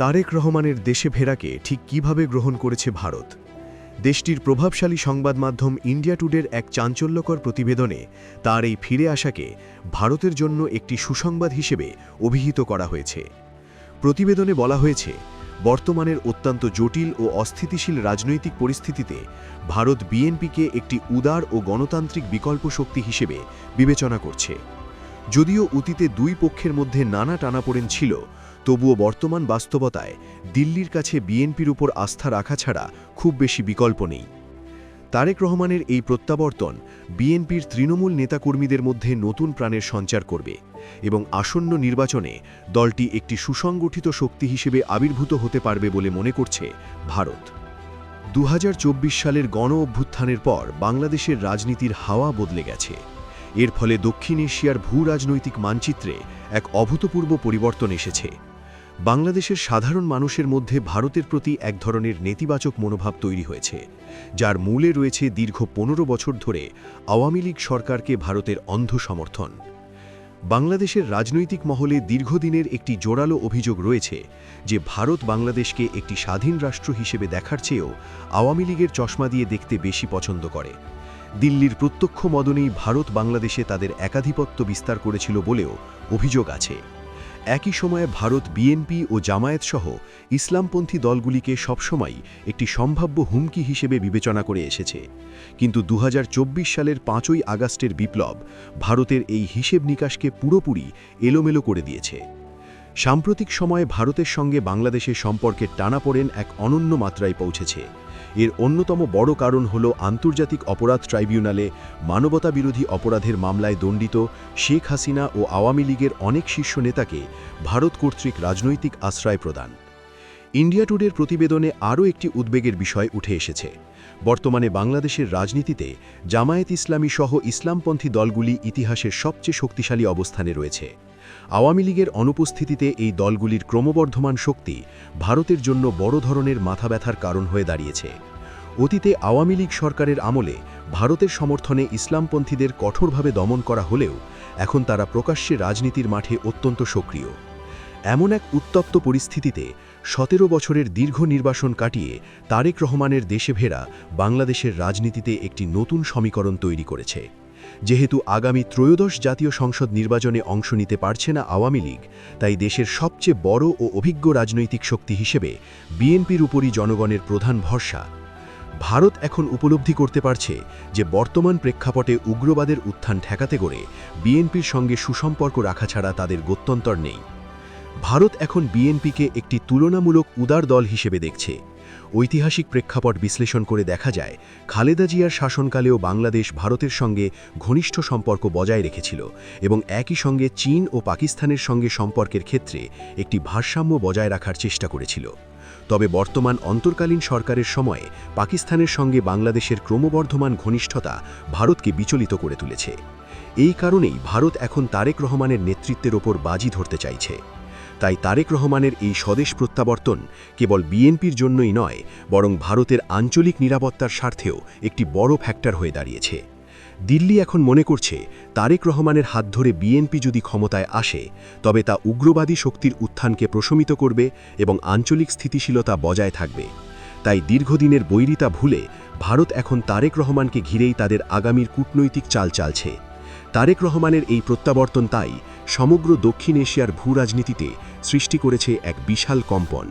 তারেক রহমানের দেশে ফেরাকে ঠিক কীভাবে গ্রহণ করেছে ভারত? দেশটির প্রভাবশালী সংবাদ মাধ্যম ইন্ডিয়া টুডের এক চাঞ্চল্যকর প্রতিবেদনে তার এই ফিরে আসাকে ভারতের জন্য একটি সুসংবাদ হিসেবে অভিহিত করা হয়েছে। প্রতিবেদনে বলা হয়েছে, বর্তমানের অত্যন্ত জটিল ও অস্থিতিশীল রাজনৈতিক পরিস্থিতিতে ভারত বিএনপিকে একটি উদার ও গণতান্ত্রিক বিকল্প শক্তি হিসেবে বিবেচনা করছে। যদিও অতীতে দুই পক্ষের মধ্যে নানা টানাপোড়েন ছিল তবুও বর্তমান বাস্তবতায় দিল্লির কাছে বিএনপির উপর আস্থা রাখা ছাড়া খুব বেশি বিকল্প নেই। তারেক রহমানের এই প্রত্যাবর্তন বিএনপির তৃণমূল নেতাকর্মীদের মধ্যে নতুন প্রাণের সঞ্চার করবে এবং আসন্ন নির্বাচনে দলটি একটি সুসংগঠিত শক্তি হিসেবে আবির্ভূত হতে পারবে বলে মনে করছে ভারত। দু হাজার চব্বিশ সালের গণ অভ্যুত্থানের পর বাংলাদেশের রাজনীতির হাওয়া বদলে গেছে। এর ফলে দক্ষিণ এশিয়ার ভূ রাজনৈতিক মানচিত্রে এক অভূতপূর্ব পরিবর্তন এসেছে। বাংলাদেশের সাধারণ মানুষের মধ্যে ভারতের প্রতি এক ধরনের নেতিবাচক মনোভাব তৈরি হয়েছে, যার মূলে রয়েছে দীর্ঘ পনেরো বছর ধরে আওয়ামী লীগ সরকারকে ভারতের অন্ধ সমর্থন বাংলাদেশের রাজনৈতিক মহলে দীর্ঘদিনের একটি জোরালো অভিযোগ রয়েছে যে ভারত বাংলাদেশকে একটি স্বাধীন রাষ্ট্র হিসেবে দেখার চেয়েও আওয়ামী লীগের চশমা দিয়ে দেখতে বেশি পছন্দ করে। দিল্লির প্রত্যক্ষ মদনেই ভারত বাংলাদেশে তাদের একাধিপত্য বিস্তার করেছিল বলেও অভিযোগ আছে। একই সময়ে ভারত বিএনপি ও জামায়াত সহ ইসলামপন্থী দলগুলিকে সবসময় একটি সম্ভাব্য হুমকি হিসেবে বিবেচনা করে এসেছে। কিন্তু দু হাজার চব্বিশ সালের পাঁচই আগস্টের বিপ্লব ভারতের এই হিসেব নিকাশকে পুরোপুরি এলোমেলো করে দিয়েছে। সাম্প্রতিক সময়ে ভারতের সঙ্গে বাংলাদেশের সম্পর্কের টানাপোড়েন এক অনন্য মাত্রায় পৌঁছেছে। এর অন্যতম বড় কারণ হল আন্তর্জাতিক অপরাধ ট্রাইব্যুনালে মানবতা বিরোধী অপরাধের মামলায় দণ্ডিত শেখ হাসিনা ও আওয়ামী লীগের অনেক শীর্ষ নেতাকে ভারত কর্তৃক রাজনৈতিক আশ্রয় প্রদান। ইন্ডিয়া টুডের প্রতিবেদনে আরও একটি উদ্বেগের বিষয় উঠে এসেছে। বর্তমানে বাংলাদেশের রাজনীতিতে জামায়াত ইসলামী সহ ইসলামপন্থী দলগুলি ইতিহাসের সবচেয়ে শক্তিশালী অবস্থানে রয়েছে। আওয়ামী লীগের অনুপস্থিতিতে এই দলগুলির ক্রমবর্ধমান শক্তি ভারতের জন্য বড় ধরনের মাথা ব্যথার কারণ হয়ে দাঁড়িয়েছে। অতীতে আওয়ামী লীগ সরকারের আমলে ভারতের সমর্থনে ইসলামপন্থীদের কঠোরভাবে দমন করা হলেও এখন তারা প্রকাশ্যে রাজনীতির মাঠে অত্যন্ত সক্রিয়। এমন এক উত্তপ্ত পরিস্থিতিতে সতেরো বছরের দীর্ঘ নির্বাসন কাটিয়ে তারেক রহমানের দেশে ফেরা বাংলাদেশের রাজনীতিতে একটি নতুন সমীকরণ তৈরি করেছে। যেহেতু আগামী ত্রয়োদশ জাতীয় সংসদ নির্বাচনে অংশ নিতে পারছে না আওয়ামী লীগ, তাই দেশের সবচেয়ে বড় ও অভিজ্ঞ রাজনৈতিক শক্তি হিসেবে বিএনপির উপরই জনগণের প্রধান ভরসা। ভারত এখন উপলব্ধি করতে পারছে যে বর্তমান প্রেক্ষাপটে উগ্রবাদের উত্থান ঠেকাতে করে বিএনপির সঙ্গে সুসম্পর্ক রাখা ছাড়া তাদের গত্যন্তর নেই। ভারত এখন বিএনপিকে একটি তুলনামূলক উদার দল হিসেবে দেখছে। ঐতিহাসিক প্রেক্ষাপট বিশ্লেষণ করে দেখা যায়, খালেদা জিয়ার শাসনকালেও বাংলাদেশ ভারতের সঙ্গে ঘনিষ্ঠ সম্পর্ক বজায় রেখেছিল এবং একই সঙ্গে চীন ও পাকিস্তানের সঙ্গে সম্পর্কের ক্ষেত্রে একটি ভারসাম্য বজায় রাখার চেষ্টা করেছিল। তবে বর্তমান অন্তর্কালীন সরকারের সময়ে পাকিস্তানের সঙ্গে বাংলাদেশের ক্রমবর্ধমান ঘনিষ্ঠতা ভারতকে বিচলিত করে তুলেছে। এই কারণেই ভারত এখন তারেক রহমানের নেতৃত্বের ওপর বাজি ধরতে চাইছে। তাই তারেক রহমানের এই স্বদেশ প্রত্যাবর্তন কেবল বিএনপির জন্যই নয়, বরং ভারতের আঞ্চলিক নিরাপত্তার স্বার্থেও একটি বড় ফ্যাক্টর হয়ে দাঁড়িয়েছে। দিল্লি এখন মনে করছে, তারেক রহমানের হাত ধরে বিএনপি যদি ক্ষমতায় আসে, তবে তা উগ্রবাদী শক্তির উত্থানকে প্রশমিত করবে এবং আঞ্চলিক স্থিতিশীলতা বজায় থাকবে। তাই দীর্ঘদিনের বৈরিতা ভুলে ভারত এখন তারেক রহমানকে ঘিরেই তাদের আগামীর কূটনৈতিক চাল চালছে। তারেক রহমানের এই প্রত্যাবর্তন তাই সমগ্র দক্ষিণ এশিয়ার ভূ রাজনীতিতে সৃষ্টি করেছে এক বিশাল কম্পন।